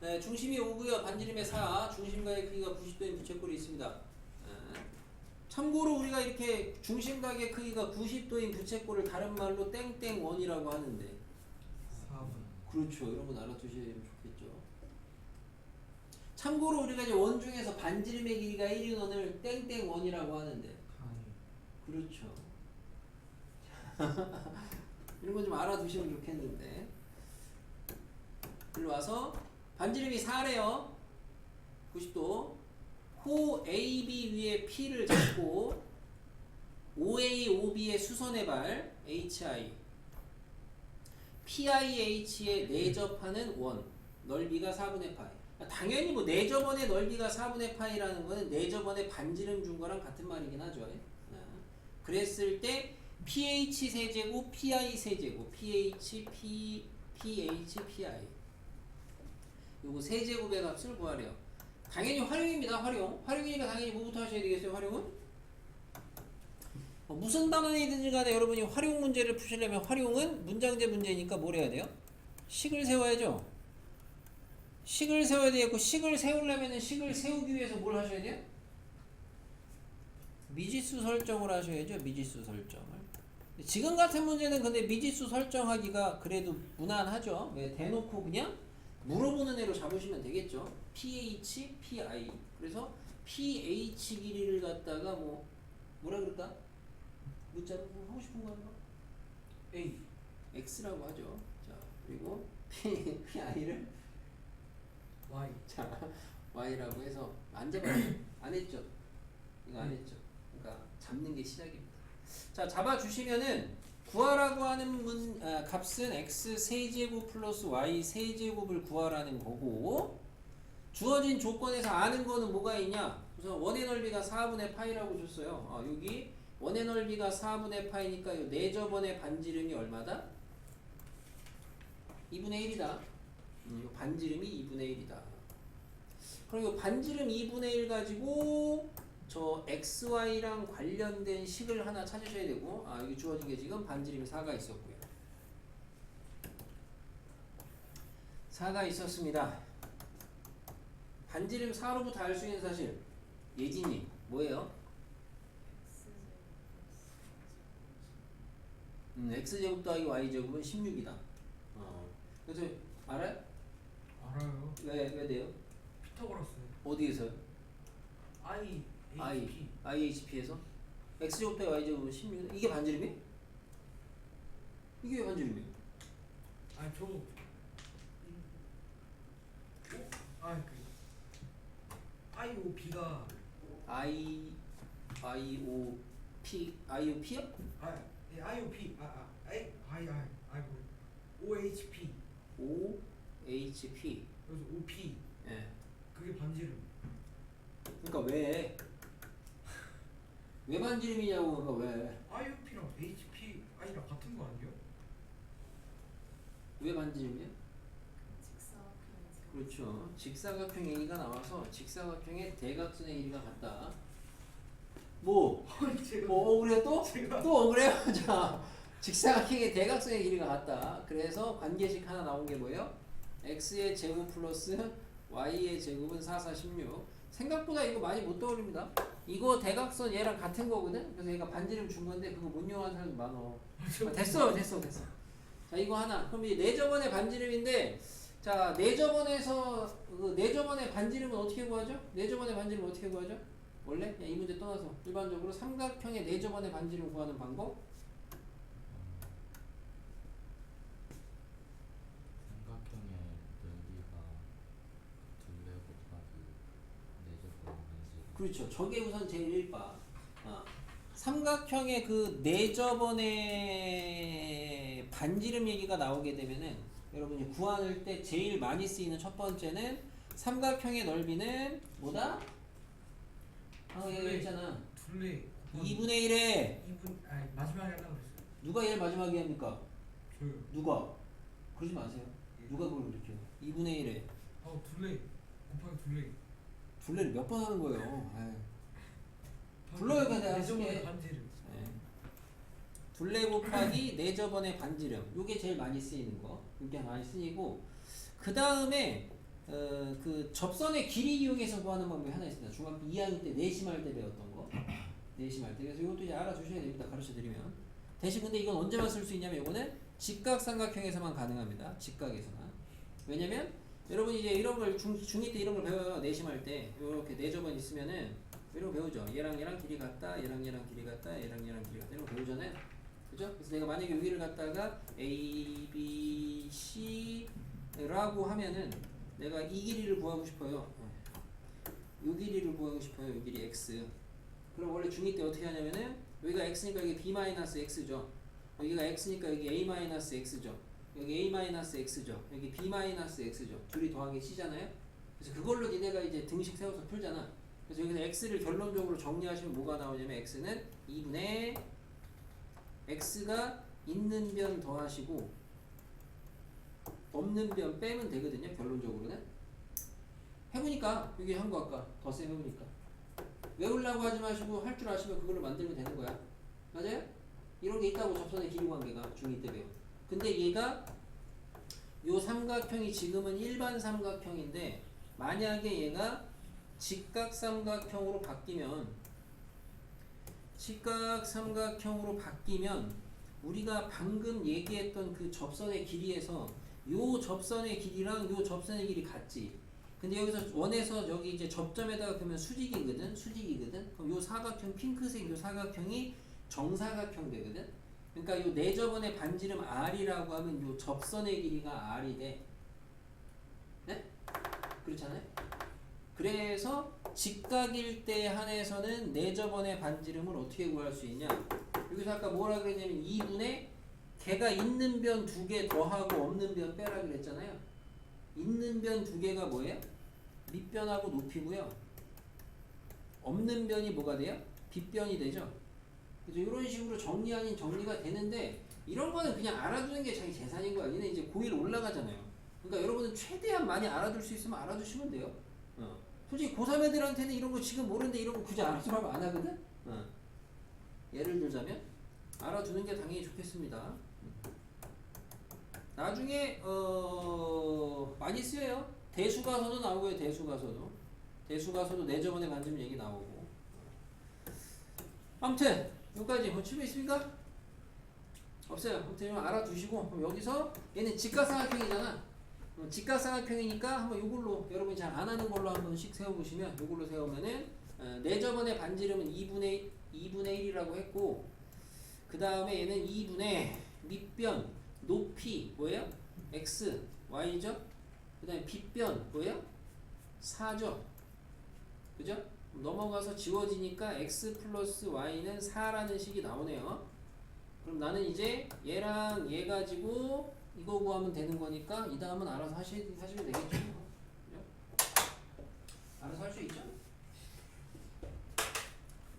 네, 중심이 5고요. 반지름의 4. 중심각의 크기가 90도인 부채꼴이 있습니다. 네. 참고로 우리가 이렇게 중심각의 크기가 90도인 부채꼴을 다른 말로 땡땡원이라고 하는데 4번 그렇죠. 이런 건 알아두시면 좋겠죠. 참고로 우리가 이제 원 중에서 반지름의 길이가 1인 원을 땡땡원이라고 하는데 칸 그렇죠. 이런 거좀 알아두시면 좋겠는데. 일로 와서 반지름이 4래요. 90도. 호 AB 위에 P를 잡고 OA, OB의 수선의 발 HI PIH에 내접하는 원 넓이가 4분의 파이. 아, 당연히 뭐 내접원의 넓이가 4분의 파이라는 거는 내접원의 반지름 준 거랑 같은 말이긴 하죠. 아, 그랬을 때 pH 세제곱 PI 세제곱 pH P pH PI 요거 세제곱의 값을 구하래요 당연히 활용입니다 활용 활용이니까 당연히 뭐부터 하셔야 되겠어요 활용은 어, 무슨 단원이든지 간에 여러분이 활용 문제를 푸시려면 활용은 문장제 문제니까 뭘 해야 돼요? 식을 세워야죠. 식을 세워야 되겠고 식을 세우려면 식을 세우기 위해서 뭘 하셔야 돼요? 미지수 설정을 하셔야죠. 미지수 설정을. 지금 같은 문제는 근데 미지수 설정하기가 그래도 무난하죠. 왜 대놓고 그냥 물어보는 애로 잡으시면 되겠죠. pH, pi. 그래서 pH 길이를 갖다가 뭐 뭐라 그럴까? 문자로 뭐 하고 싶은 거 하는 거? A x라고 하죠. 자 그리고 p pi를 Y 자 y라고 해서 안 잡았죠? 안 했죠? 이거 안 했죠? 그러니까 잡는 게 시작입니다. 자 잡아 주시면은 구하라고 하는 문 아, 값은 x 세제곱 플러스 y 세제곱을 구하라는 거고 주어진 조건에서 아는 거는 뭐가 있냐? 우선 원의 넓이가 4분의 파이라고 줬어요. 아, 여기 원의 넓이가 4분의 파이니까 요 내저번의 반지름이 얼마다? 2분의 1이다. 음, 요 반지름이 2분의 1이다. 그럼 요 반지름 2분의 1 가지고 저 xy랑 관련된 식을 하나 찾으셔야 되고 아 여기 주어진 게 지금 반지름이 4가 있었고요. 4가 있었습니다. 반지름 4로부터 알 수 있는 사실 예진이 뭐예요? 음, x제곱 더하기 y제곱은 16이다. 어. 그래서 알아요? 알아요 왜, 왜 돼요? 피타고라스 어디에서요? I I, HP IHP에서? x제곱 더하기 y제곱은 16이다. 이게 반지름이에요? 이게 왜 반지름이에요? 아니 저? 아그 IOP가 I, I, O, P, I, O, P요? 아 예, IOP 아 아 I I I I 뭐 OHP O, H, P. 그래서 OP 예. 그게 반지름 그러니까 왜? 왜 그러니까 왜? IOP랑 HP I랑 같은 거 아니에요? 왜 반지름이야? 직사각형이죠. 그렇죠. 직사각형 얘기가 나와서 직사각형의 대각선의 길이가 같다. 뭐? 제가 뭐 억울해 또? 제가- 또 억울해요? 자, 직사각형의 대각선의 길이가 같다. 그래서 관계식 하나 나온 게 뭐예요? x의 제곱 플러스 y의 제곱은 4, 4, 16. 생각보다 이거 많이 못 떠올립니다. 이거 대각선 얘랑 같은 거거든? 그래서 얘가 반지름 준 건데 그거 못 이용하는 사람도 많어. 아, 됐어, 됐어, 됐어. 자, 이거 하나. 그럼 이 내저번의 반지름인데, 자, 내저번에서, 그 내저번의 반지름은 어떻게 구하죠? 내저번의 반지름 어떻게 구하죠? 원래? 이 문제 떠나서 일반적으로 삼각형의 내저번의 반지름 구하는 방법? 삼각형의 넓이가 둘레 곱하기 네제곱 반지름 그렇죠. 저게 우선 제일 1바. 아, 삼각형의 그 내저번의 반지름 얘기가 나오게 되면은 여러분이 구할 때 제일 많이 쓰이는 첫 번째는 삼각형의 넓이는 뭐다? 방금 얘기 했잖아. 둘레 2분의 1에 2분 아니 마지막에 하려고 그랬어요 누가 얘를 마지막에 합니까? 저요 누가? 그러지 마세요. 누가 그걸 이렇게 2분의 1에 어 둘레 곱하기 둘레 둘레를 몇 번 하는 거예요. 아유. 불러요, 그냥 할게. 반지름 네. 둘레 곱하기 네저번의 반지름 요게 제일 많이 쓰이는 거 이게 많이 쓰이고 그 다음에 어, 그 접선의 길이 이용해서 구하는 방법이 하나 있습니다. 중학교 2학년 때 내심할 때 배웠던 거. 내심할 때. 그래서 이것도 이제 알아두셔야 됩니다. 가르쳐 드리면. 대신 근데 이건 언제만 쓸 수 있냐면 이거는 직각삼각형에서만 가능합니다. 직각에서만. 왜냐면 여러분 이제 이런 걸 중, 중2 때 이런 걸 배워요. 내심할 때. 이렇게 네 점은 있으면은 이런 거 배우죠. 얘랑 얘랑 길이 같다. 얘랑 얘랑 길이 같다. 얘랑 얘랑 길이 같다. 이런 거 배우잖아요. 그죠? 그래서 내가 만약에 여기를 갖다가 A, B, C라고 하면은 내가 이 길이를 구하고 싶어요. 이 길이를 구하고 싶어요. 이 길이 X. 그럼 원래 중2 때 어떻게 하냐면은 여기가 X니까 여기 B-X죠. 여기가 X니까 여기 A-X죠. 여기 A-X죠. 여기 B-X죠. 둘이 더하기 C잖아요. 그래서 그걸로 니네가 이제 등식 세워서 풀잖아. 그래서 여기서 X를 결론적으로 정리하시면 뭐가 나오냐면 X는 2분의 X가 있는 변 더하시고 없는 변 빼면 되거든요. 결론적으로는. 해보니까 여기 한 거 아까 덧셈 해보니까 외우려고 하지 마시고 할 줄 아시면 그걸로 만들면 되는 거야. 맞아요? 이런 게 있다고 접선의 길이 관계가 중2 때 배워. 근데 얘가 요 삼각형이 지금은 일반 삼각형인데 만약에 얘가 직각 삼각형으로 바뀌면 직각 삼각형으로 바뀌면 우리가 방금 얘기했던 그 접선의 길이에서 요 접선의 길이랑 요 접선의 길이 같지. 근데 여기서 원에서 여기 이제 접점에다가 그러면 수직이거든, 수직이거든. 그럼 요 사각형 핑크색 요 사각형이 정사각형 되거든. 그러니까 요 내접원의 반지름 R이라고 하면 요 접선의 길이가 R이 돼. 네? 그렇잖아요. 그래서 직각일 때 한해서는 내접원의 반지름을 어떻게 구할 수 있냐? 여기서 아까 뭐라 그랬냐면 2분의 개가 있는 변 두 개 더하고 없는 변 빼라 그랬잖아요. 있는 변 두 개가 뭐예요? 밑변하고 높이고요. 없는 변이 뭐가 돼요? 빗변이 되죠. 그래서 이런 식으로 정리 아닌 정리가 되는데 이런 거는 그냥 알아두는 게 자기 재산인 거야. 얘는 이제 고1 올라가잖아요. 그러니까 여러분은 최대한 많이 알아둘 수 있으면 알아두시면 돼요. 어. 솔직히 고3 애들한테는 이런 거 지금 모르는데 이런 거 굳이 알아두라고 안 하거든? 어. 예를 들자면 알아두는 게 당연히 좋겠습니다. 나중에 어 많이 쓰여요. 대수가서도 나오고요. 대수가서도 대수가서도 내저번에 만지면 얘기 나오고. 아무튼 여기까지 뭐 질문 있습니까? 없어요. 아무튼 알아두시고 그럼 여기서 얘는 직각삼각형이잖아. 어, 직각삼각형이니까 한번 이걸로 여러분이 잘 안 하는 걸로 한 번씩 세워보시면 이걸로 세우면은 어, 내 저번의 반지름은 2분의 2분의 1이라고 했고 그 다음에 얘는 2분의 밑변 높이 뭐예요? x y죠. 그 다음에 빗변 뭐예요? 4죠. 그죠? 넘어가서 지워지니까 x 플러스 y는 4라는 식이 나오네요. 그럼 나는 이제 얘랑 얘 가지고 이거 구하면 되는 거니까 이 다음은 알아서 하시, 하시면 되겠죠. 알아서 할 수 있죠?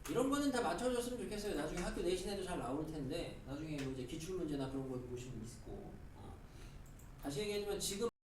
이런 거는 다 맞춰줬으면 좋겠어요. 나중에 학교 내신에도 잘 나올 텐데 나중에 뭐 이제 기출 문제나 그런 거 보시면 있고 어. 다시 얘기하지만 지금